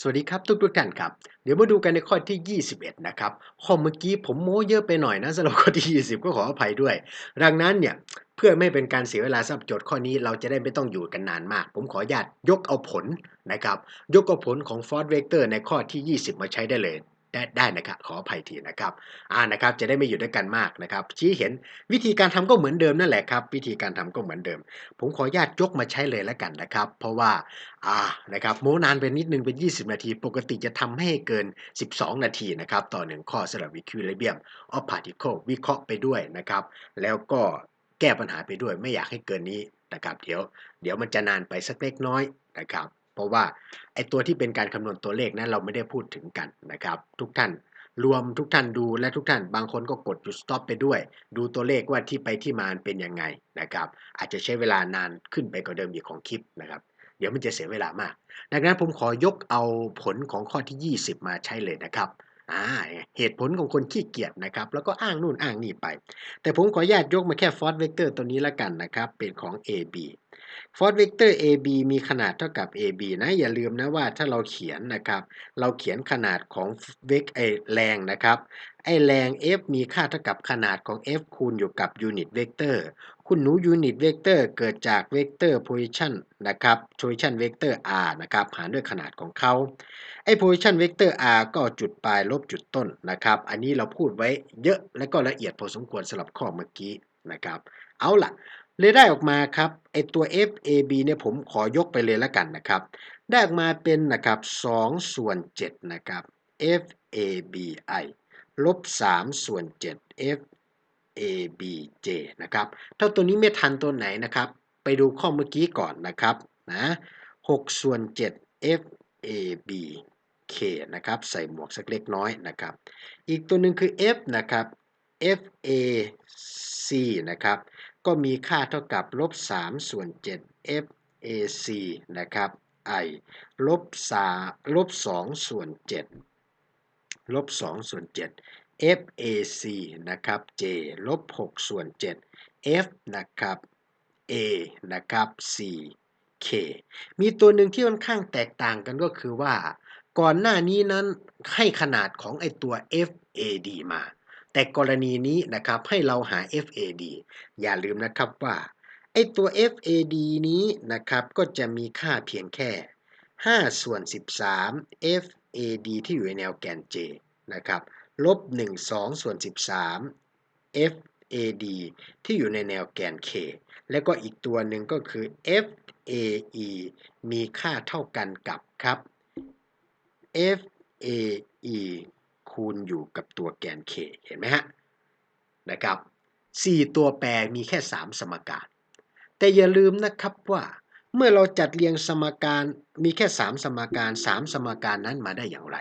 สวัสดีครับทุกทุกท่านครับ เดี๋ยวมาดูกันในข้อที่ 21 นะครับข้อเมื่อกี้ผมโม้เยอะไปหน่อยนะสำหรับข้อที่ 20 ก็ขออภัยด้วย ดังนั้นเนี่ยเพื่อไม่เป็นการเสียเวลาสำหรับโจทย์ข้อนี้เราจะได้ไม่ต้องอยู่กันนานมาก ผมขออนุญาตยกเอาผลนะครับ ยกเอาผลของฟอร์ดเวกเตอร์ในข้อที่ 20 มาใช้ได้เลย ได้ได้นะครับขออภัยทีนะครับอ่านะครับจะได้ไม่อยู่ด้วยกันมากนะครับชี้เห็นวิธีการทำก็เหมือนเดิมนั่นแหละครับ วิธีการทำก็เหมือนเดิม ผมขออนุญาตยกมาใช้เลยแล้วกันนะครับ เพราะว่าอ่านะครับโม้นานไปนิดนึงเป็น 20 นาที ปกติจะทำให้เกิน 12 นาทีนะครับต่อหนึ่งข้อสำหรับ equilibrium of particle วิเคราะห์ไปด้วยนะครับ แล้วก็แก้ปัญหาไปด้วยไม่อยากให้เกินนี้นะครับ เดี๋ยวเดี๋ยวมันจะนานไปสักเล็กน้อยนะครับ เพราะว่าไอตัวที่เป็นการคำนวณตัวเลขนั้นเราไม่ได้พูดถึงกันนะครับ ทุกท่านรวมทุกท่านดูและทุกท่านบางคนก็กดหยุด stop ไปด้วย ดูตัวเลขว่าที่ไปที่มาเป็นยังไงนะครับ อาจจะใช้เวลานานขึ้นไปกว่าเดิมอีกของคลิปนะครับ เดี๋ยวมันจะเสียเวลามาก ดังนั้นผมขอยกเอาผลของข้อที่ 20 มาใช้เลยนะครับ อ่าเหตุผลของคนขี้เกียจนะครับ แล้วก็อ้างนู่นอ้างนี่ไป แต่ผมขออนุญาตยกมาแค่ Ford Vector ตัวนี้ละกันนะครับ เป็นของ AB Ford Vector AB มีขนาดเท่ากับ AB นะ อย่าลืมนะว่าถ้าเราเขียนนะครับ เราเขียนขนาดของเวกไอแรงนะครับ ไอแรง F มีค่าเท่ากับขนาดของ F คูณอยู่กับยูนิตเวกเตอร์ คุณหนูยูนิตเวกเตอร์เกิดจากเวกเตอร์ position นะครับ position vector r นะครับหารด้วยขนาดของเขาไอ้ position vector r ก็จุดปลายลบจุดต้นนะครับ อันนี้เราพูดไว้เยอะและก็ละเอียดพอสมควรสำหรับข้อเมื่อกี้นะครับ เอาล่ะ เลยได้ออกมาครับไอตัว FAB เนี่ยผมขอยกไปเลยแล้วกันนะครับ ได้ออกมาเป็นนะครับ2ส่วน7นะครับ FABI ลบ3ส่วน7 a b j นะครับถ้าตัวนี้ไม่ทันตัวไหนนะครับ ไปดูข้อเมื่อกี้ก่อนนะครับนะ6ส่วน7 FABK นะครับใส่หมวกสักเล็กน้อยนะครับ อีกตัวหนึ่งคือ F นะครับ FAC นะครับ ก็มีค่าเท่ากับลบ3ส่วน7 FAC นะครับ I ลบ3ลบ2ส่วน7ลบ2ส่วน7 FAC นะครับ J ลบ6ส่วน 7 F นะครับ A นะครับ C K มีตัวหนึ่งที่ค่อนข้างแตกต่างกันก็คือว่า ก่อนหน้านี้นั้นให้ขนาดของไอตัว FAD มา แต่กรณีนี้นะครับให้เราหา FAD อย่าลืมนะครับว่าไอตัว FAD นี้นะครับก็จะมีค่าเพียงแค่ 5 ส่วน 13 FAD ที่อยู่ในแนวแกน J นะครับ ลบ1 2 ส่วน 13 FAD ที่อยู่ในแนวแกน K แล้วก็อีกตัวหนึ่งก็คือ FAE มีค่าเท่ากันกับครับ FAE คูณอยู่กับตัวแกน K เห็นไหมฮะ นะครับ 4 ตัวแปรมีแค่ 3 สมการแต่อย่าลืมนะครับว่าเมื่อเราจัดเรียงสมการมีแค่ 3 สมการ 3 สมการนั้นมาได้อย่างไร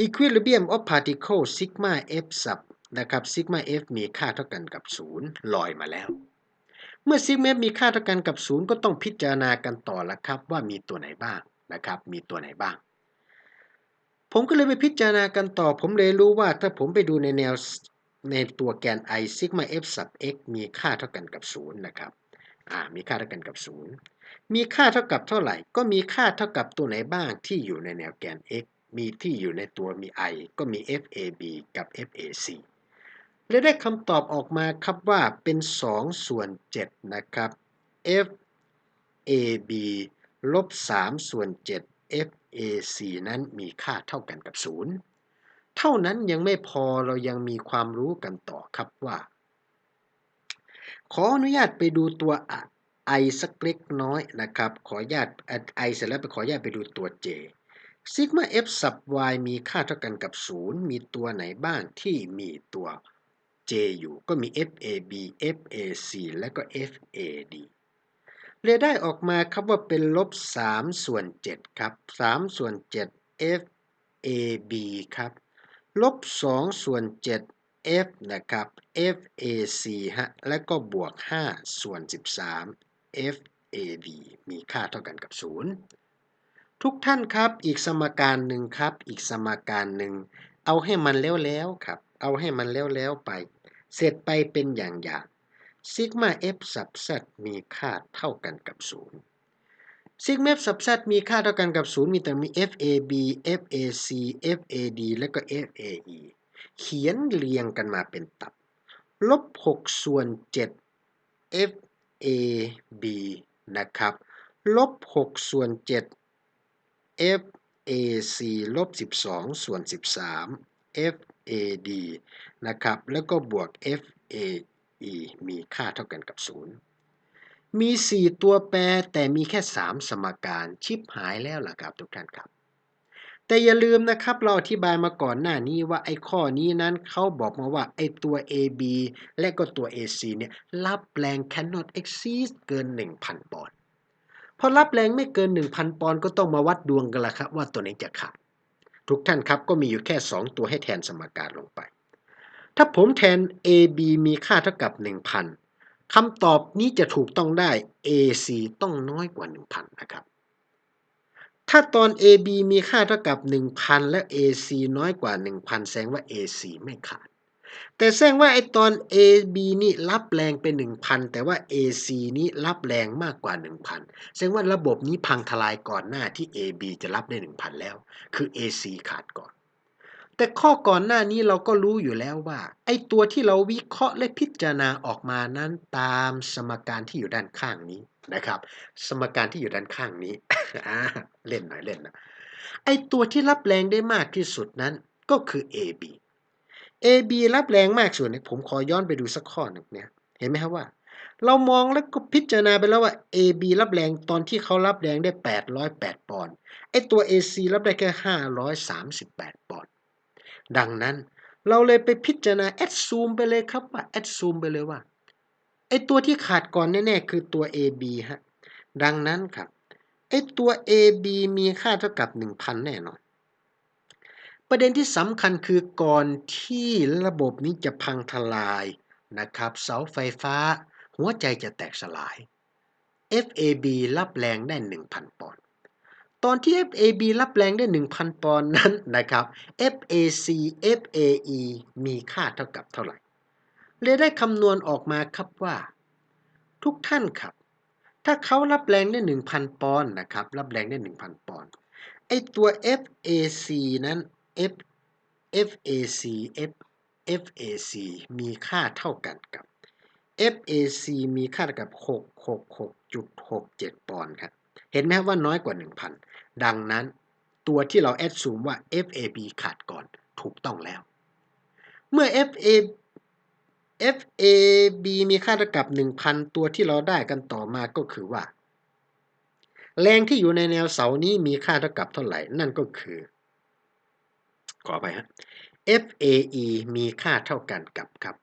equilibrium of particle sigma f sub นะครับ sigma f มีค่าเท่ากันกับ 0 ลอยมาแล้ว เมื่อ sigma f มีค่าเท่ากันกับ 0 ก็ต้องพิจารณากันต่อละครับ ว่ามีตัวไหนบ้างนะครับ มีตัวไหนบ้าง ผมก็เลยไปพิจารณากันต่อ ผมเลยรู้ว่าถ้าผมไปดูในแนวในตัวแกน i sigma f sub x มีค่าเท่ากันกับ 0 นะครับ อ่า มีค่าเท่ากันกับ 0 มีค่าเท่ากับเท่าไหร่ ก็มีค่าเท่ากับตัวไหนบ้างที่อยู่ในแนวแกน x มีที่อยู่ในตัวมี i ก็มี fab กับ fac เลยได้คำตอบออกมาครับว่าเป็น 2 ส่วน 7 นะครับ fab ลบ 3 ส่วน 7 fac นั้นมีค่าเท่ากันกับ 0 เท่านั้นยังไม่พอเรายังมีความรู้กันต่อครับว่า ขออนุญาตไปดูตัว i สักเล็กน้อยนะครับ ขออนุญาต i เสร็จแล้วไปขออนุญาตไปดูตัว j sigma f sub y มีค่าเท่ากันกับ 0 มีตัวไหนบ้างที่มีตัว j อยู่ก็มี fab fac และก็ fad เลยได้ออกมาครับว่าเป็นลบ 3 ส่วน 7 ครับ 3 ส่วน 7 fab ครับ ลบ 2 ส่วน 7 f นะครับ fac ฮะ และก็บวก 5 ส่วน 13 fad มีค่าเท่ากันกับ 0 ทุกท่านครับ อีกสมการหนึ่งครับ อีกสมการหนึ่ง เอาให้มันแล้วๆครับ เอาให้มันแล้วๆไป เสร็จไปเป็นอย่างอย่าง sigma f sub z มีค่าเท่ากันกับ 0 ซิกเมฟสับแซมีค่าเท่ากันกับ 0 มีแต่มี FAB FAC FAD และก็ FAE เขียนเรียงกันมาเป็นตับ ลบ 6 ส่วน 7 FAB นะครับ ลบ 6 ส่วน 7 FAC ลบ 12 ส่วน 13 FAD นะครับ แล้วก็บวก FAE มีค่าเท่ากันกับ 0 มี 4 ตัวแปรแต่มีแค่ 3 สมการชิปหายแล้วล่ะครับทุกท่านครับ แต่อย่าลืมนะครับเราอธิบายมาก่อนหน้านี้ว่าไอ้ข้อนี้นั้นเขาบอกมาว่าไอ้ตัว AB และก็ตัว AC เนี่ยรับแรง cannot exceed เกิน 1,000 ปอนด์ พอรับแรงไม่เกิน 1,000 ปอนด์ก็ต้องมาวัดดวงกันละครับ ว่าตัวไหนจะขาด ทุกท่านครับก็มีอยู่แค่ 2 ตัวให้แทนสมการลงไป ถ้าผมแทน AB มีค่าเท่ากับ 1,000 คำตอบนี้จะถูกต้องได้ AC ต้องน้อยกว่า 1,000 นะครับ ถ้าตอน AB มีค่าเท่ากับ 1,000 และ AC น้อยกว่า 1,000 แสดงว่า AC ไม่ขาด แต่แสดงว่าไอตอน AB นี่รับแรงเป็น 1,000 แต่ว่า AC นี้รับแรงมากกว่า 1,000 แสดงว่าระบบนี้พังทลายก่อนหน้าที่ AB จะรับได้ 1,000 แล้ว คือ AC ขาดก่อน แต่ข้อก่อนหน้านี้เราก็รู้อยู่แล้วว่า ไอตัวที่เราวิเคราะห์และพิจารณาออกมานั้นตามสมการที่อยู่ด้านข้างนี้นะครับ สมการที่อยู่ด้านข้างนี้เล่นหน่อยเล่นนะไอตัวที่รับแรงได้มากที่สุดนั้นก็คือ AB AB รับแรงมากสุดเนี่ยผมขอย้อนไปดูสักข้อหนึ่งเนี่ยเห็นไหมครับว่า เรามองแล้วก็พิจารณาไปแล้วว่า AB รับแรงตอนที่เขารับแรงได้ 808 ปอนด์ไอตัว AC รับได้แค่ 538 ปอนด์ดังนั้นเราเลยไปพิจารณาแอดซูมไปเลยครับว่าแอดซูมไปเลยว่าไอตัวที่ขาดก่อนแน่ๆคือตัว AB ฮะดังนั้นครับไอตัว AB มีค่าเท่ากับ 1,000 แน่นอน ประเด็นที่สำคัญคือก่อนที่ระบบนี้จะพังทลายนะครับเสาไฟฟ้า หัวใจจะแตกสลาย FAB รับแรงได้ 1,000 ปอนด์ ตอนที่ FAB รับแรงได้ 1,000 ปอนด์นั้นนะครับ FAC FAE มีค่าเท่ากับเท่าไหร่ เลยได้คำนวณออกมาครับว่า ทุกท่านครับ ถ้าเขารับแรงได้ 1,000 ปอนด์นะครับ รับแรงได้ 1,000 ปอนด์ ไอตัว FAC นั้น F FAC F FAC มีค่าเท่ากันกับ FAC มีค่าเท่ากับ 666.67 ปอนด์ครับ เห็นไหมว่าน้อยกว่า 1,000 ดังนั้นตัวที่เราแอดซูมว่า FAB ขาดก่อนถูกต้องแล้ว เมื่อ FA FAB มีค่าเท่ากับ 1,000 ตัวที่เราได้กันต่อมาก็คือว่า แรงที่อยู่ในแนวเสานี้มีค่าเท่ากับเท่าไหร่ นั่นก็คือ ขอไปฮะ FAE มีค่าเท่ากันกับครับ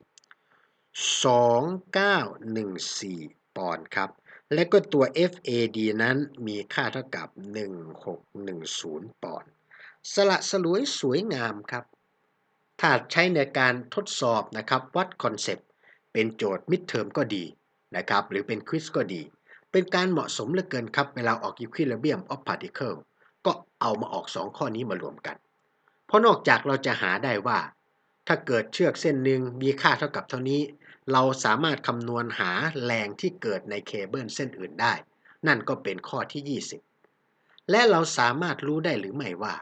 2914 ปอนด์ครับ และก็ตัว FAD นั้นมีค่าเท่ากับ 1610 ปอนด์สละสลวยสวยงามครับ ถ้าใช้ในการทดสอบนะครับวัดคอนเซปต์เป็นโจทย์มิดเทอมก็ดีนะครับ หรือเป็นควิสก็ดี เป็นการเหมาะสมเหลือเกินครับ เวลาออก Equilibrium of Particle ก็เอามาออก 2 ข้อนี้มารวมกัน เพราะนอกจากเราจะหาได้ว่า ถ้าเกิดเชือกเส้นหนึ่งมีค่าเท่ากับเท่านี้ เราสามารถคำนวณหาแรงที่เกิดในเคเบิลเส้นอื่นได้ นั่นก็เป็นข้อที่ 20 และเราสามารถรู้ได้หรือไม่ว่า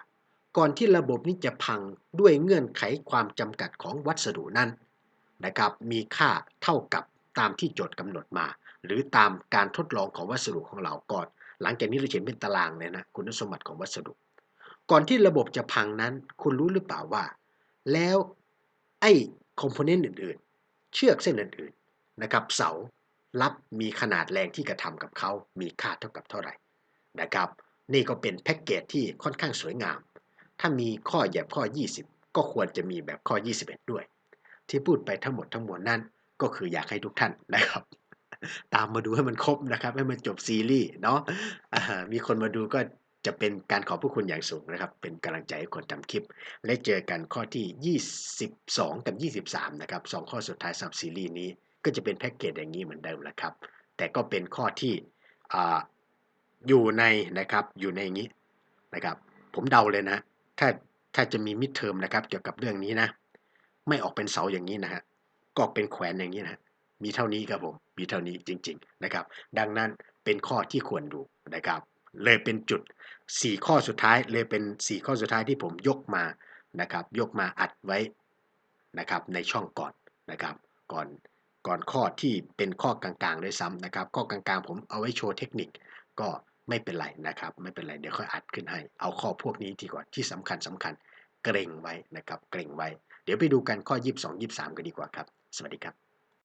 ก่อนที่ระบบนี้จะพังด้วยเงื่อนไขความจำกัดของวัสดุนั้นนะครับมีค่าเท่ากับตามที่โจทย์กำหนดมา หรือตามการทดลองของวัสดุของเราก่อน หลังจากนี้เราเขียนเป็นตารางเลยนะ คุณสมบัติของวัสดุ ก่อนที่ระบบจะพังนั้น คุณรู้หรือเปล่าว่า แล้วไอ้คอมโพเนนต์อื่นๆ เชือกเส้นอื่นๆนะครับ เสารับมีขนาดแรงที่กระทำกับเขา มีค่าเท่ากับเท่าไหร่นะครับ นี่ก็เป็นแพ็กเกจที่ค่อนข้างสวยงาม ถ้ามีข้อแบบข้อ 20 ก็ควรจะมีแบบข้อ 21 ด้วย ที่พูดไปทั้งหมดทั้งมวลนั้น ก็คืออยากให้ทุกท่านนะครับ ตามมาดูให้มันครบนะครับ ให้มันจบซีรีส์เนาะมีคนมาดูก็ จะเป็นการขอบพระคุณอย่างสูงนะครับ เป็นกำลังใจให้คนทำคลิป และเจอกันข้อที่ 22 กับ 23 นะครับสองข้อสุดท้ายสับซีรีส์นี้ก็จะเป็นแพ็กเกจอย่างนี้เหมือนเดิมแหละครับ แต่ก็เป็นข้อที่อ่อยู่ในนะครับอยู่ในอย่างนี้นะครับ ผมเดาเลยนะ ถ้าถ้าจะมีมิดเทอมนะครับ เกี่ยวกับเรื่องนี้นะ ไม่ออกเป็นเสาอย่างนี้นะฮะก็เป็นแขวนอย่างนี้นะมีเท่านี้ครับผมมีเท่านี้จริง ๆนะครับ ดังนั้นเป็นข้อที่ควรดูนะครับ เลยเป็นจุด 4 ข้อสุดท้ายเลยเป็น 4 ข้อสุดท้ายที่ผมยกมานะครับ ยกมาอัดไว้นะครับในช่องก่อนนะครับ ก่อนก่อนข้อที่เป็นข้อกลางๆด้วยซ้ำนะครับ ข้อกลางๆ ผมเอาไว้โชว์เทคนิคก็ไม่เป็นไรนะครับ ไม่เป็นไรเดี๋ยวค่อยอัดขึ้นให้ เอาข้อพวกนี้ดีกว่าที่สำคัญสำคัญเกรงไว้นะครับ เกรงไว้ เดี๋ยวไปดูกันข้อ 22 23 กันดีกว่าครับ สวัสดีครับ